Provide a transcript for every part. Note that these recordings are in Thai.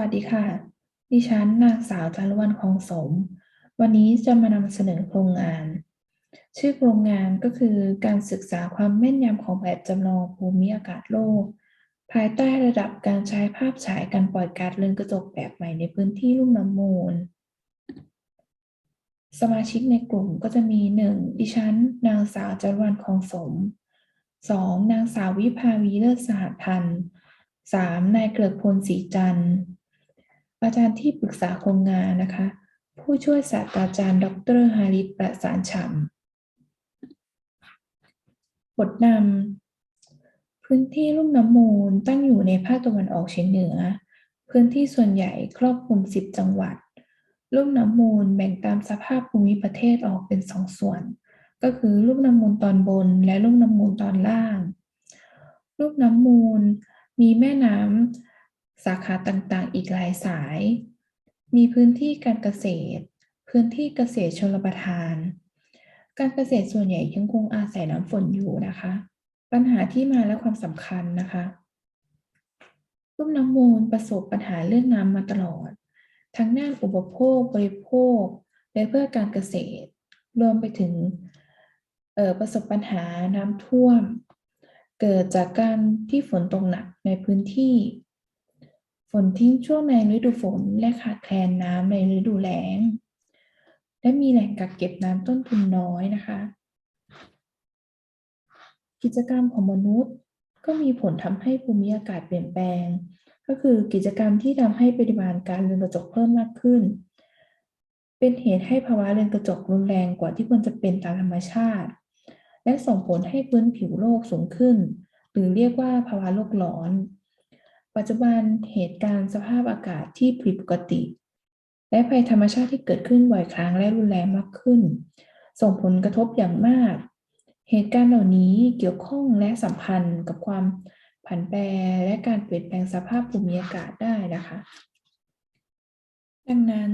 วัสดีค่ะ ดิฉันนางสาวจารุวรรณคลองสม วันนี้จะมานำเสนอโครงงาน ชื่อโครงงานก็คือการศึกษาความแม่นยำของแบบจำลองภูมิอากาศโลก ภายใต้ระดับการใช้ภาพฉายการปล่อยก๊าซเรือนกระจกแบบใหม่ในพื้นที่ลุ่มน้ำมูล สมาชิกในกลุ่มก็จะมี 1. ดิฉัน นางสาวจารุวรรณคลองสม 2. นางสาววิภาวีเลิศสหพันธ์ 3. นายเกริกพลศรีจันทร์ อาจารย์ที่ปรึกษาโครงงานนะคะ ผู้ช่วยศาสตราจารย์ ดรฮาริตประสานฉ่ำบทนำพื้นที่ลุ่มน้ำมูลตั้งอยู่ในภาคตะวันออกเฉียงเหนือ พื้นที่ส่วนใหญ่ครอบคลุม 10 จังหวัด ลุ่มน้ำมูลแบ่งตามสภาพภูมิประเทศออกเป็นสองส่วน ก็คือลุ่มน้ำมูลตอนบนและลุ่มน้ำมูลตอนล่าง ลุ่มน้ำมูลมีแม่น้ำ สาขาต่างๆ อีกหลายสาย มีพื้นที่การเกษตร พื้นที่เกษตรชลประทาน การเกษตรส่วนใหญ่ยังคงอาศัยน้ำฝนอยู่นะคะ ปัญหาที่มาและความสำคัญนะคะลุ่มน้ำมูลประสบปัญหาเรื่องน้ำมาตลอด ทั้งด้านอุปโภค บริโภค และเพื่อการเกษตร รวมไปถึงประสบปัญหาน้ำท่วม เกิดจากการที่ฝนตกหนักในพื้นที่ ฝนทิ้งช่วงในฤดูฝนและขาดแคลนน้ำในฤดูแล้ง และมีแหล่งกักเก็บน้ำต้นทุนน้อยนะคะ กิจกรรมของมนุษย์ก็มีผลทำให้ภูมิอากาศเปลี่ยนแปลง ก็คือกิจกรรมที่ทำให้ปริมาณการเรือนกระจกเพิ่มมากขึ้น เป็นเหตุให้ภาวะเรือนกระจกรุนแรงกว่าที่ควรจะเป็นตามธรรมชาติ และส่งผลให้พื้นผิวโลกสูงขึ้น หรือเรียกว่าภาวะโลกร้อน ปัจจุบันเหตุการณ์สภาพอากาศที่ผิดปกติ และภัยธรรมชาติที่เกิดขึ้นบ่อยครั้งและรุนแรงมากขึ้น ส่งผลกระทบอย่างมาก เหตุการณ์เหล่านี้เกี่ยวข้องและสัมพันธ์กับความผันแปรและการเปลี่ยนแปลงสภาพภูมิอากาศได้นะคะ ดังนั้น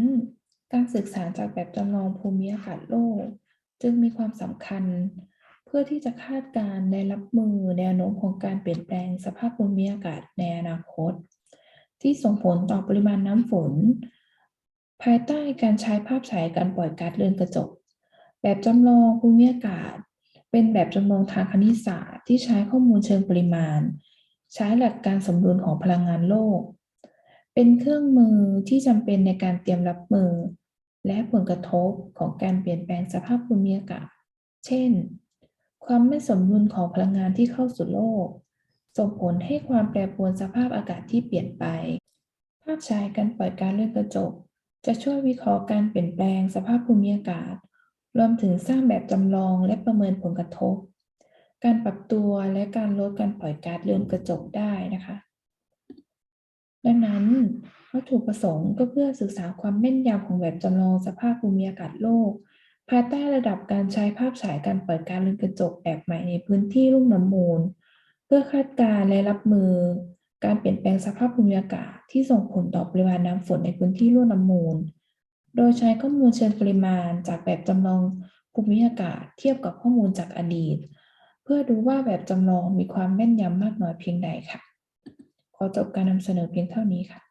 การศึกษาจากแบบจำลองภูมิอากาศโลก จึงมีความสำคัญ พื่อที่จะคาดการณ์และรับมือแนวโน้มของการเปลี่ยนแปลงสภาพภูมิอากาศในอนาคต ที่ส่งผลต่อปริมาณน้ำฝน ภายใต้การใช้ภาพฉายการปล่อยก๊าซเรือนกระจก แบบจำลองภูมิอากาศ เป็นแบบจำลองทางคณิตศาสตร์ ที่ใช้ข้อมูลเชิงปริมาณ ใช้หลักการสมดุลของพลังงานโลก เป็นเครื่องมือที่จำเป็นในการเตรียมรับมือ และผลกระทบของการเปลี่ยนแปลงสภาพภูมิอากาศ เช่น ความไม่สมดุลของพลังงานที่เข้าสู่โลก ส่งผลให้ความแปรปรวนสภาพอากาศที่เปลี่ยนไป ภาพฉายการปล่อยกาซเรือนกระจก จะช่วยวิเคราะห์การเปลี่ยนแปลงสภาพภูมิอากาศ รวมถึงสร้างแบบจำลองและประเมินผลกระทบ การปรับตัวและการลดการปล่อยก๊าซเรือนกระจกได้นะคะ ดังนั้นวัตถุประสงค์ก็เพื่อศึกษาความแม่นยำของแบบจำลองสภาพภูมิอากาศโลก ภายใต้ระดับการใช้ภาพฉายการเปล่อยก๊าซเรือนกระจกแบบใหม่ในพื้นที่ลุ่มน้ำมูล เพื่อคาดการณ์และรับมือ การเปลี่ยนแปลงสภาพภูมิอากาศที่ส่งผลต่อปริมาณน้ำฝนในพื้นที่ลุ่มน้ำมูล โดยใช้ข้อมูลเชิงปริมาณจากแบบจำลองภูมิอากาศเทียบกับข้อมูลจากอดีต เพื่อดูว่าแบบจำลองมีความแม่นยำมากน้อยเพียงใดค่ะ ขอจบการนำเสนอเพียงเท่านี้ค่ะ